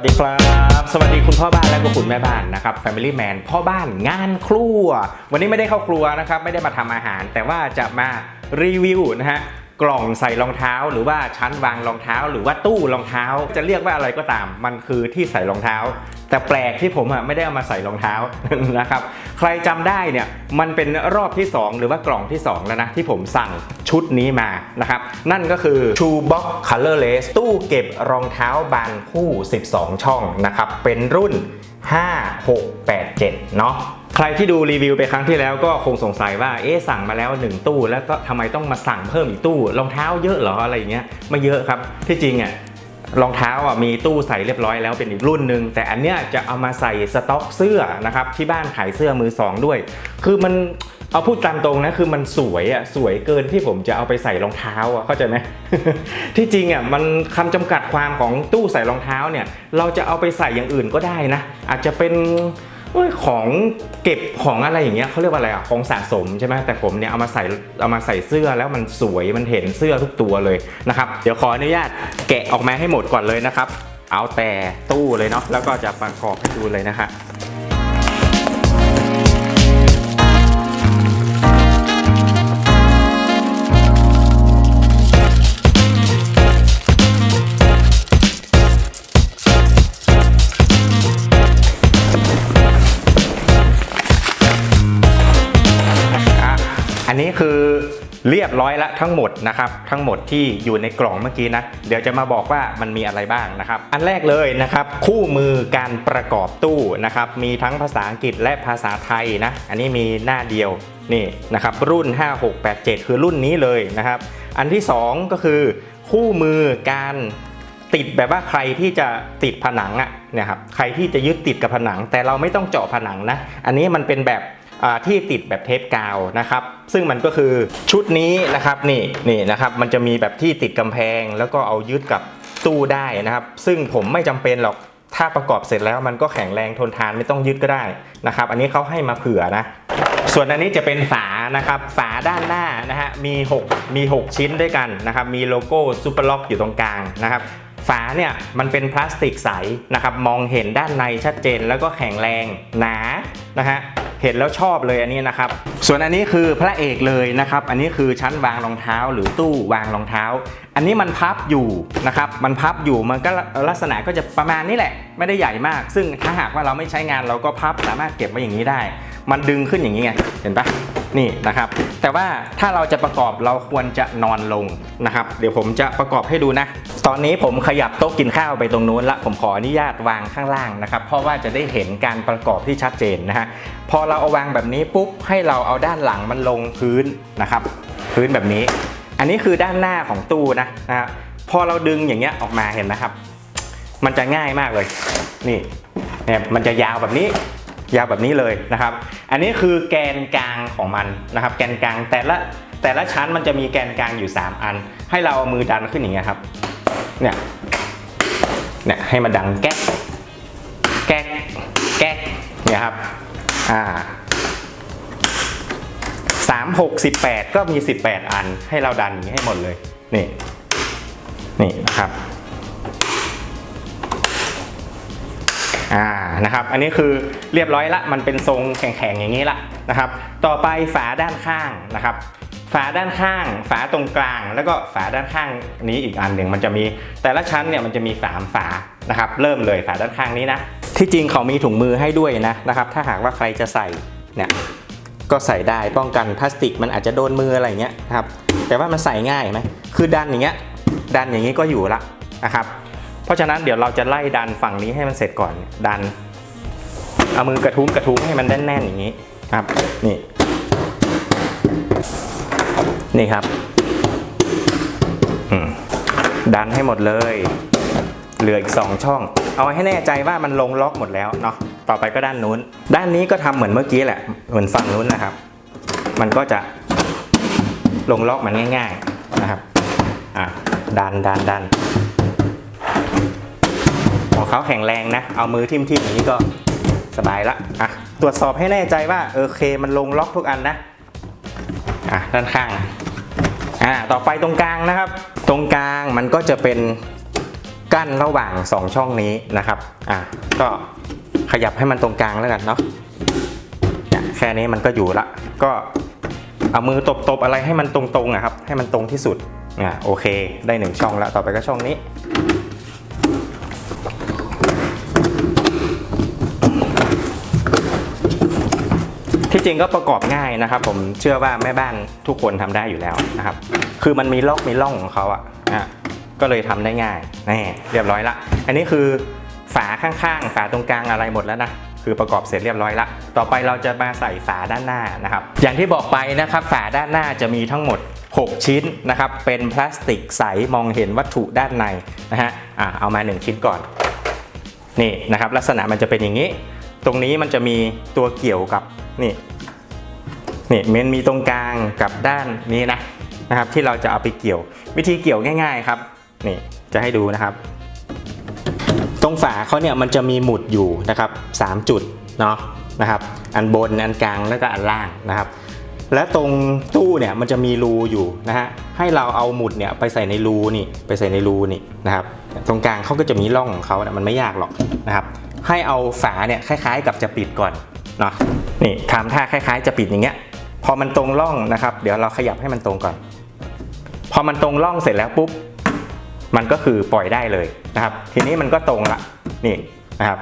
วัสดีครับ สวัสดีคุณพ่อบ้านและก็คุณแม่บ้านนะครับ Family Man พ่อบ้านงานครัว วันนี้ไม่ได้เข้าครัวนะครับ ไม่ได้มาทำอาหาร แต่ว่าจะมารีวิวนะฮะ กล่องใส่รองเท้า หรือว่าชั้นวางรองเท้า หรือว่าตู้รองเท้า จะเรียกว่าอะไรก็ตาม มันคือที่ใส่รองเท้า แต่แปลกที่ผมอะไม่ได้เอามาใส่รองเท้านะครับ ใครจำได้เนี่ยมันเป็นรอบที่ 2 หรือว่ากล่องที่ 2 แล้วนะที่ผมสั่งชุดนี้มานะครับ นั่นก็คือ Shoe Box Colorless ตู้เก็บรองเท้าบานคู่ 12 ช่องนะครับเป็นรุ่น 5687 เนาะ ใครที่ดูรีวิวไปครั้งที่แล้วก็คงสงสัยว่าเอ๊ะสั่งมาแล้ว 1 ตู้ แล้วก็ทำไมต้องมาสั่งเพิ่มอีกตู้รองเท้าเยอะเหรออะไรอย่างเงี้ยไม่เยอะครับที่จริงอะรองเท้าอะมีตู้ใส่เรียบร้อยแล้วเป็นอีกรุ่นหนึ่งแต่อันเนี้ยจะเอามาใส่สต็อกเสื้อนะครับที่บ้านขายเสื้อมือสองด้วย คือมันเอาพูดตามตรงนะคือมันสวยอะสวยเกินที่ผมจะเอาไปใส่รองเท้าอะเข้าใจไหมที่จริงอะมันคำจำกัดความของตู้ใส่รองเท้าเนี่ยเราจะเอาไปใส่อย่างอื่นก็ได้นะ อาจจะเป็น เอ้ยของเก็บของอะไรอย่างเงี้ยเขาเรียกว่าอะไรอะของสะสมใช่ไหมแต่ผมเนี่ยเอามาใส่เอามาใส่เสื้อแล้วมันสวยมันเห็นเสื้อทุกตัวเลยนะครับ เดี๋ยวขออนุญาตแกะออกมาให้หมดก่อนเลยนะครับ เอาแต่ตู้เลยเนาะแล้วก็จะประกอบให้ดูเลยนะฮะอะ เรียบร้อยแล้วทั้งหมดนะครับทั้งหมดที่อยู่ในกล่องเมื่อกี้นะเดี๋ยวจะมาบอกว่ามันมีอะไรบ้างนะครับ อันแรกเลยนะครับ คู่มือการประกอบตู้นะครับ มีทั้งภาษาอังกฤษและภาษาไทยนะ อันนี้มีหน้าเดียวนี่นะครับ รุ่น 5687 คือรุ่นนี้เลยนะครับ อันที่สองก็คือคู่มือการติดแบบว่าใครที่จะติดผนังอะเนี่ยครับใครที่จะยึดติดกับผนัง แต่เราไม่ต้องเจาะผนังนะ อันนี้มันเป็นแบบ ที่ติดแบบเทปกาวนะครับ ซึ่งมันก็คือชุดนี้นะครับนี่นี่นะครับมันจะมีแบบที่ติดกำแพง แล้วก็เอายึดกับตู้ได้นะครับ ซึ่งผมไม่จำเป็นหรอกถ้าประกอบเสร็จแล้วมันก็แข็งแรงทนทานไม่ต้องยึดก็ได้นะครับ อันนี้เขาให้มาเผื่อนะ ส่วนอันนี้จะเป็นฝานะครับ ฝาด้านหน้านะฮะมี 6 มี 6 ชิ้นด้วยกันนะครับ มีโลโก้ซูเปอร์ล็อกอยู่ตรงกลางนะครับฝาเนี่ยมันเป็นพลาสติกใสนะครับ มองเห็นด้านในชัดเจนแล้วก็แข็งแรงหนานะฮะ เห็นแล้วชอบเลยอันนี้นะครับ ส่วนอันนี้คือพระเอกเลยนะครับ อันนี้คือชั้นวางรองเท้า หรือตู้วางรองเท้า อันนี้มันพับอยู่นะครับ มันพับอยู่มันก็ลักษณะก็จะประมาณนี้แหละ ไม่ได้ใหญ่มาก ซึ่งถ้าหากว่าเราไม่ใช้งานเราก็พับสามารถเก็บไว้อย่างนี้ได้ มันดึงขึ้นอย่างนี้ไง เห็นปะ นี่นะครับ แต่ว่าถ้าเราจะประกอบเราควรจะนอนลงนะครับ เดี๋ยวผมจะประกอบให้ดูนะ ตอนนี้ผมขยับโต๊ะกินข้าวไปตรงนู้นละผมขออนุญาตวางข้างล่างนะครับ เพราะว่าจะได้เห็นการประกอบที่ชัดเจนนะฮะพอเราเอาวางแบบนี้ปุ๊บให้เราเอาด้านหลังมันลงพื้นนะครับ พื้นแบบนี้ อันนี้คือด้านหน้าของตู้นะนะฮะพอเราดึงอย่างเงี้ยออกมาเห็นไหมครับ มันจะง่ายมากเลย นี่เนี่ยมันจะยาวแบบนี้ ยาวแบบนี้เลยนะครับ อันนี้คือแกนกลางของมันนะครับ แกนกลางแต่ละแต่ละชั้นมันจะมีแกนกลางอยู่ 3 อัน ให้เราเอามือดันขึ้นอย่างเงี้ยครับ เนี่ย เนี่ยให้มันดังแก๊ก แก๊ก แก๊ก เนี่ยครับ อ่าสามหกสิบแปดก็มี 18 อันให้เราดันอย่างนี้ให้หมดเลย นี่ นี่นะครับ อ่านะครับอันนี้คือเรียบร้อยละมันเป็นทรงแข็งๆอย่างนี้ละนะครับ ต่อไปฝาด้านข้างนะครับ ฝาด้านข้าง ฝาตรงกลาง แล้วก็ฝาด้านข้างนี้อีกอันหนึ่งมันจะมีแต่ละชั้นเนี่ยมันจะมีสาฝานะครับ เริ่มเลยฝาด้านข้างนี้นะที่จริงเขามีถุงมือให้ด้วยนะนะครับ ถ้าหากว่าใครจะใส่เนี่ยก็ใส่ได้ป้องกันพลาสติกมันอาจจะโดนมืออะไรเงี้ยนะครับแต่ว่ามันใส่ง่ายไหมคือดันอย่างเงี้ยดันอย่างนี้ก็อยู่ละนะครับ ราะฉะนั้นเดี๋ยวเราจะไล่ดันฝั่งนี้ให้มันเสร็จก่อนดัน เอามือกระทุ้งกระทุ้งให้มันแน่นๆอย่างนี้ครับนี่ นี่ครับดันให้หมดเลย เหลืออีก 2 ช่อง เอาให้แน่ใจว่ามันลงล็อกหมดแล้วเนาะต่อไปก็ด้านนู้น ด้านนี้ก็ทำเหมือนเมื่อกี้แหละเหมือนฝั่งนู้นนะครับ มันก็จะลงล็อกมันง่าย ๆนะครับอะดันดันดัน เขาแข็งแรงนะ เอามือทิ่มๆอย่างนี้ก็สบายละอะตรวจสอบให้แน่ใจว่าโอเคมันลงล็อกทุกอันนะอะด้านข้างอ่าต่อไปตรงกลางนะครับ ตรงกลางมันก็จะเป็นกั้นระหว่าง 2 ช่องนี้นะครับอะก็ขยับให้มันตรงกลางแล้วกันเนาะแค่นี้มันก็อยู่ละ ก็เอามือตบๆอะไรให้มันตรงๆอะครับ ให้มันตรงที่สุดอะโอเค ได้หนึ่งช่องแล้ว ต่อไปก็ช่องนี้ ที่จริงก็ประกอบง่ายนะครับ ผมเชื่อว่าแม่บ้านทุกคนทำได้อยู่แล้วนะครับ คือมันมีล็อกมีร่องของเขาอะ่ะก็เลยทำได้ง่ายนี่เรียบร้อยละ อันนี้คือฝาข้างๆ ฝาตรงกลางอะไรหมดแล้วนะคือประกอบเสร็จเรียบร้อยละ ต่อไปเราจะมาใส่ฝาด้านหน้านะครับ อย่างที่บอกไปนะครับ ฝาด้านหน้าจะมีทั้งหมด 6 ชิ้นนะครับ เป็นพลาสติกใสมองเห็นวัตถุด้านในนะฮะอะเอามา 1 ชิ้นก่อน นี่นะครับ ลักษณะมันจะเป็นอย่างนี้ ตรงนี้มันจะมีตัวเกี่ยวกับ นี่นี่มันมีตรงกลางกับด้านนี้นะนะครับ ที่เราจะเอาไปเกี่ยว วิธีเกี่ยวง่าย ๆครับนี่จะให้ดูนะครับ ตรงฝาเขาเนี่ยมันจะมีหมุดอยู่นะครับ 3 จุดเนาะนะครับ อันบนอันกลางแล้วก็อันล่างนะครับ และตรงตู้เนี่ยมันจะมีรูอยู่นะฮะให้เราเอาหมุดเนี่ยไปใส่ในรูนี่ไปใส่ในรูนี่นะครับ ตรงกลางเขาก็จะมีร่องของเขาเนะมันไม่ยากหรอกนะครับ ให้เอาฝาเนี่ยคล้าย ๆ กับจะปิดก่อน นี่ทำท่าคล้าย ๆ จะปิดอย่างเงี้ย พอมันตรงร่องนะครับ เดี๋ยวเราขยับให้มันตรงก่อน พอมันตรงร่องเสร็จแล้วปุ๊บ มันก็คือปล่อยได้เลยนะครับ ทีนี้มันก็ตรงละ นี่นะครับ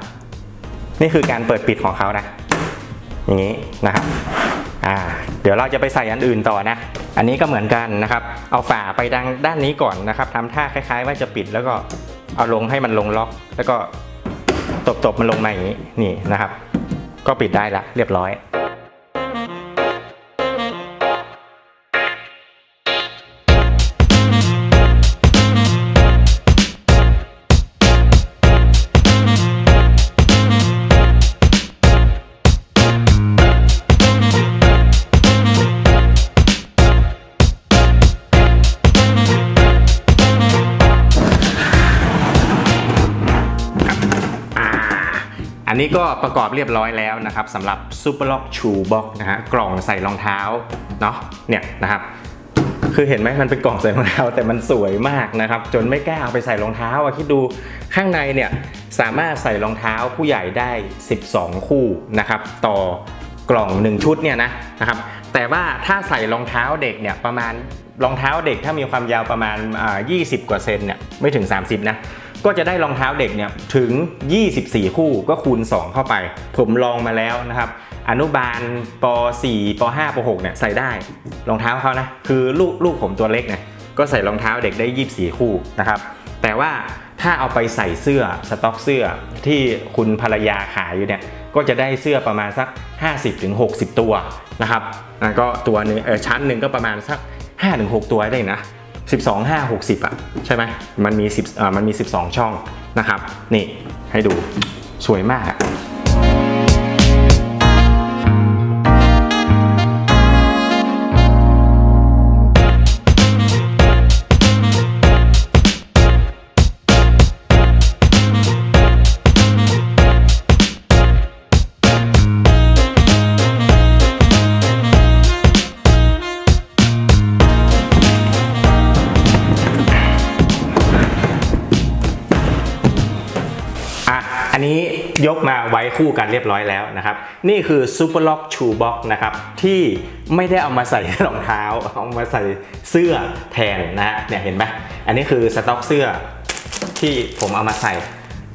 นี่คือการเปิดปิดของเขานะ อย่างนี้นะครับ อ่า เดี๋ยวเราจะไปใส่อันอื่นต่อนะ อันนี้ก็เหมือนกันนะครับ เอาฝาไปดังด้านนี้ก่อนนะครับทำท่าคล้าย ๆ ว่าจะปิดแล้วก็เอาลงให้มันลงล็อก แล้วก็ตบๆมันลงมาอย่างนี้ นี่นะครับ ก็ปิดได้ละเรียบร้อย อันนี้ก็ประกอบเรียบร้อยแล้วนะครับสำหรับ Super Lock Shoe Box นะฮะกล่องใส่รองเท้าเนาะเนี่ยนะครับคือเห็นไหมมันเป็นกล่องใส่รองเท้าแต่มันสวยมากนะครับ จนไม่กล้าเอาไปใส่รองเท้าอะคิดดูข้างในเนี่ยสามารถใส่รองเท้าผู้ใหญ่ได้ 12 คู่นะครับต่อกล่อง 1 ชุดเนี่ยนะนะครับแต่ว่าถ้าใส่รองเท้าเด็กเนี่ยประมาณรองเท้าเด็กถ้ามีความยาวประมาณอ่า20 กว่าเซนเนี่ยไม่ถึง 30 นะ ก็จะได้รองเท้าเด็กเนี่ยถึง 24 คู่ก็คูณ 2 เข้าไป ผมลองมาแล้วนะครับ อนุบาลป .4 ป .5 ป .6 เนี่ยใส่ได้รองเท้าเขานะ คือลูกลูกผมตัวเล็กเนี่ยก็ใส่รองเท้าเด็กได้ 24 คู่นะครับ แต่ว่าถ้าเอาไปใส่เสื้อสต็อกเสื้อที่คุณภรรยาขายอยู่เนี่ยก็จะได้เสื้อประมาณสัก 50-60 ตัวนะครับก็ตัวหนึงเออชั้นหนึ่งก็ประมาณสัก 5-6 ตัวได้นะ 12 5 60อะใช่ไหมมันมี10อ่ามันมี 12 ช่องนะครับ นี่ให้ดูสวยมาก นนี้ยกมาไว้คู่กันเรียบร้อยแล้วนะครับ นี่คือ Super Lock Shoe Box นะครับที่ไม่ได้เอามาใส่รองเท้าเอามาใส่เสื้อแทนนะฮะเนี่ยเห็นไหมอันนี้คือสต็อกเสื้อที่ผมเอามาใส่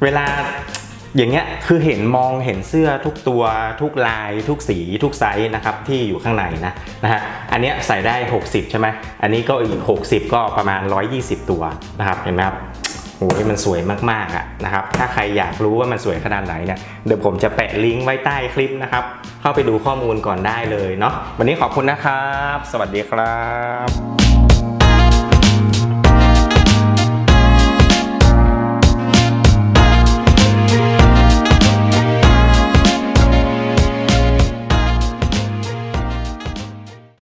เวลาอย่างเงี้ยคือเห็นมองเห็นเสื้อทุกตัวทุกลาย ทุกสีทุกไซส์นะครับที่อยู่ข้างในนะนะฮะอันเนี้ยใส่ได้ 60 ใช่ไหมอันนี้ก็อีก 60 ก็ประมาณ 120 ตัวนะครับเห็นไหมครับ โอ้ยมันสวยมากๆอะนะครับ ถ้าใครอยากรู้ว่ามันสวยขนาดไหนเนี่ย เดี๋ยวผมจะแปะลิงก์ไว้ใต้คลิปนะครับ เข้าไปดูข้อมูลก่อนได้เลยเนาะ วันนี้ขอบคุณนะครับ สวัสดีครับ